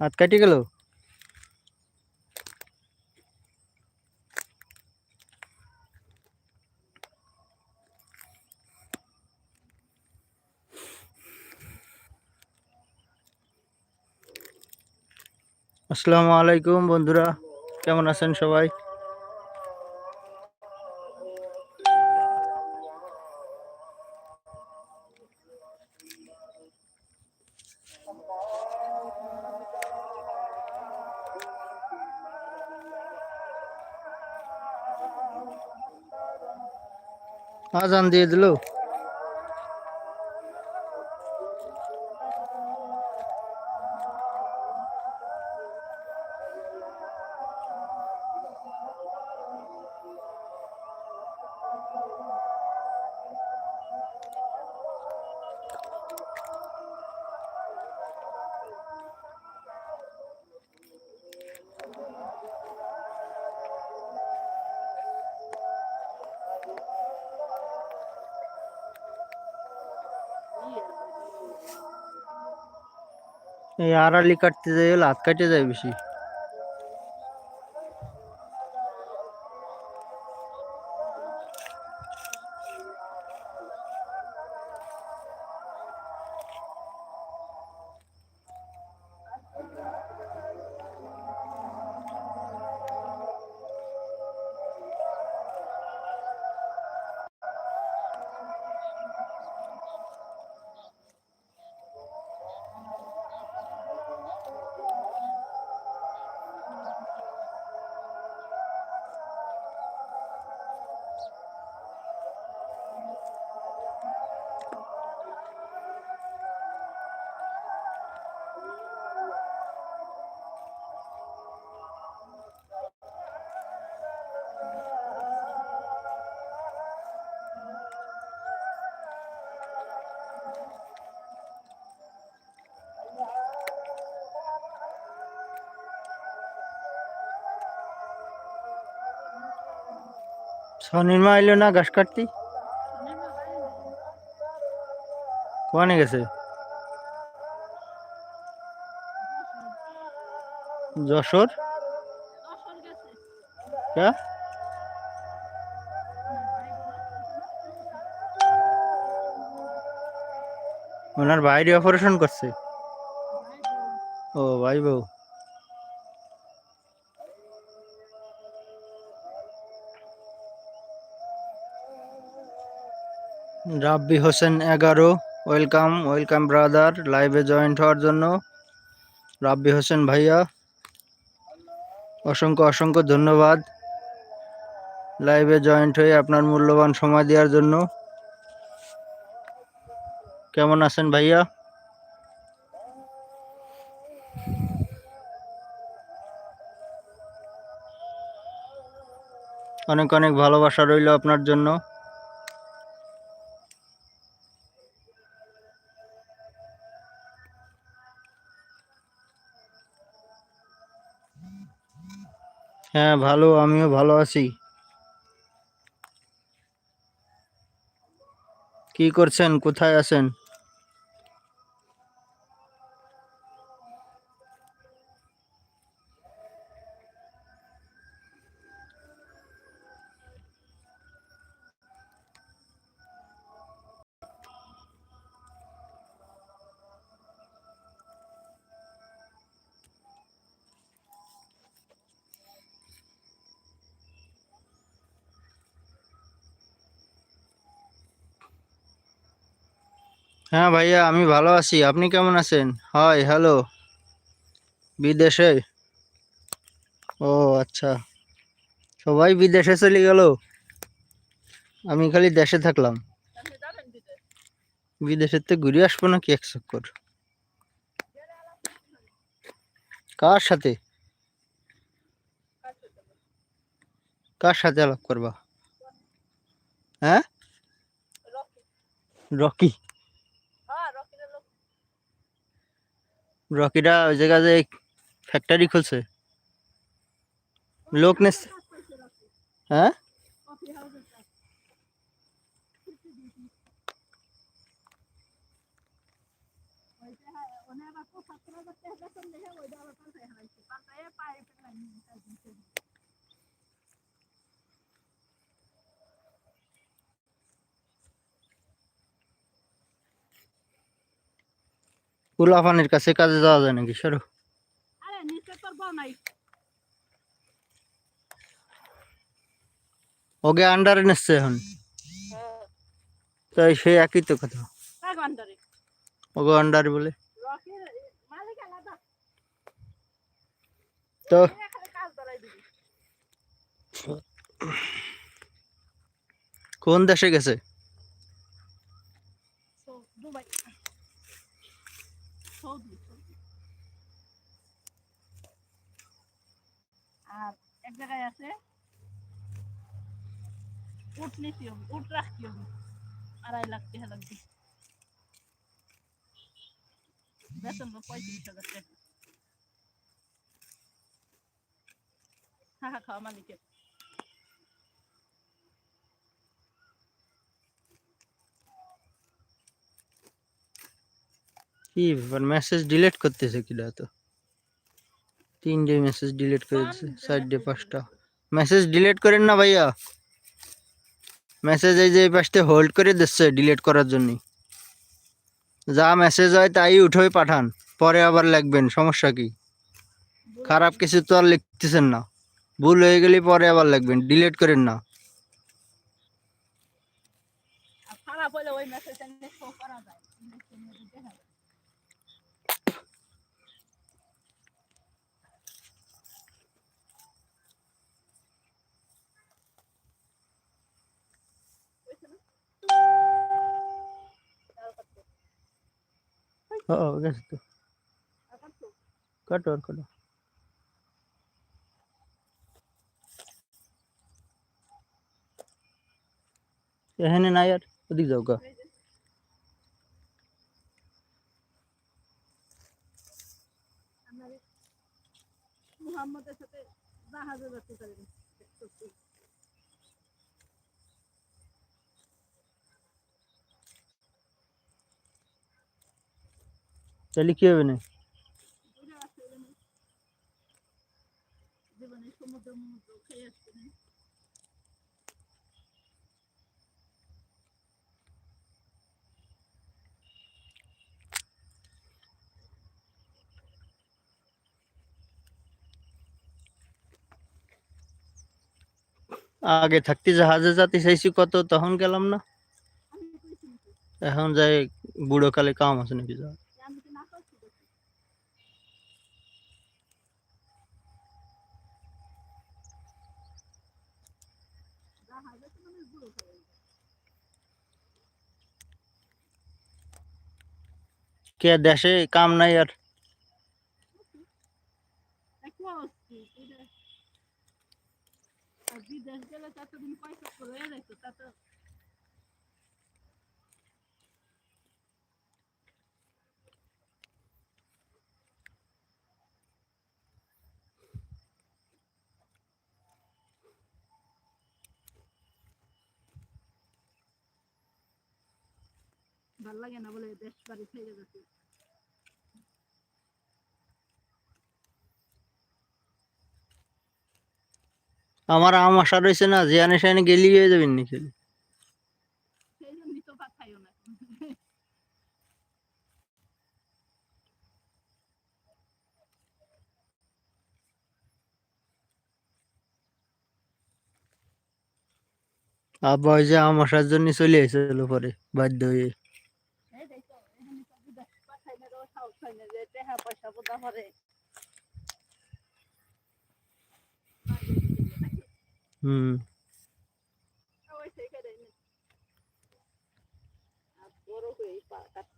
হাত কাটি গেল? আসসালামু আলাইকুম বন্ধুরা কেমন আছেন সবাই? আজান দিয়ে দিল। এই আড়ালি কাটতে যাই হলে হাত কাটে যায় স্বনির্মা এলো না ঘাস কাটতি? কোয়ানে গেছে? যশোর? ওনার বাইরে অপারেশন করছে। ও, ভাই বউ। রাব্বি হোসেন এগারো, ওয়েলকাম ওয়েলকাম ব্রাদার, লাইভে জয়েন্ট হওয়ার জন্য। রাব্বি হোসেন ভাইয়া, অসংখ্য অসংখ্য ধন্যবাদ। লাইভে জয়েন্ট হয়ে আপনার মূল্যবান সময় দেওয়ার জন্য। কেমন আছেন ভাইয়া? অনেক অনেক ভালোবাসা রইল আপনার জন্য। হ্যাঁ ভালো আমিও ভালো আছি। কি করছেন? কোথায় আছেন? হ্যাঁ ভাইয়া, আমি ভালো আছি। আপনি কেমন আছেন? হয় হ্যালো বিদেশে? ও আচ্ছা। সবাই বিদেশে চলে গেল? আমি খালি দেশে থাকলাম। বিদেশের তো ঘুরে আসব নাকি এক চক্কর? কার সাথে? কার সাথে আলাপ করবা? হ্যাঁ? রকি। রকিরা ওই জায়গা যে ফ্যাক্টরি খুলছে। লোক নেস হ্যাঁ? ওনে আবার কোথাও করতে হবে তখন দেখে ওই দাবার পাল্টায় হারাইছে পাল্টায় পায়ে পেলাম উলাফানের কাছে কাজে যাওয়া যায় নাকি? সরো। ওকে আন্ডারে নিচ্ছে এখন। তাই সে একই তো কথা। ওকে আন্ডারে বলে। তো কোন দেশে গেছে? So Dubai Saudi Saudi. আর এক জায়গায় আছে। উট নিতে হবে রাখতে হবে। আড়াই লাখ টাকা লাগবে। বেতন পঁয়ত্রিশ হাজার টাকা। হ্যাঁ খাওয়া মালিকের। কি ব্যাপার মেসেজ ডিলিট করতেছে কিলা তো তিনটে মেসেজ ডিলিট করে দিছে তিনটে চারটে পাঁচটা। মেসেজ ডিলিট করেন না ভাইয়া। মেসেজ এই যে এই পাশটা হোল্ড করে দিচ্ছে ডিলিট করার জন্য। যা মেসেজ হয় তাই উঠোই পাঠান পরে আবার লিখবেন সমস্যা কি? খারাপ কিছু তো আর লিখতেছেন না। ভুল হয়ে গেলে পরে আবার লিখবেন ডিলিট করেন না। খারাপ হলে ওই মেসেজ শো করা যায় মেসেজের মধ্যে দেখা যায়। বুঝছ না? আর কত? ও গেছে তো আর কত? কাটো আর কাটো এখানে নাই আর ওদিক যাও গা এই যে। আমার এই মুহাম্মদের সাথে জাহাজে যাচ্ছে তাদের তাহলে কি হবে না আগে থাকতে জাহাজে যাতে চাইছি, কত তখন গেলাম না? এখন যাই বুড়ো কালে কাম আছে নাকি যা যে আমি কি না করছি দেখি জাহাজে তো মানে বুড়ো হয়ে গেছে। কে দেশে কাম নাই আর দেখো আসছি, এটা- আর বিদেশ গেলে তো এতদিন পয়সা করে ভালো লাগে না বলে দেশ বাড়ি ছেড়ে যাচ্ছে আমার আম আশা রয়েছে না জিয়ানে সাইনে গেলি হয়ে যাবেন নাকি? আব্বা ওই যে আম আসার জন্য চলে এসেছিল পরে বাধ্য হয়ে এই দেখো এখানে তো বিদেশ পাঠাই না তো সাহস হয় না যে টাকা পয়সা বোধা করে হুম। ওই সেইখানে আর বড় হয়ে পা কাটছে।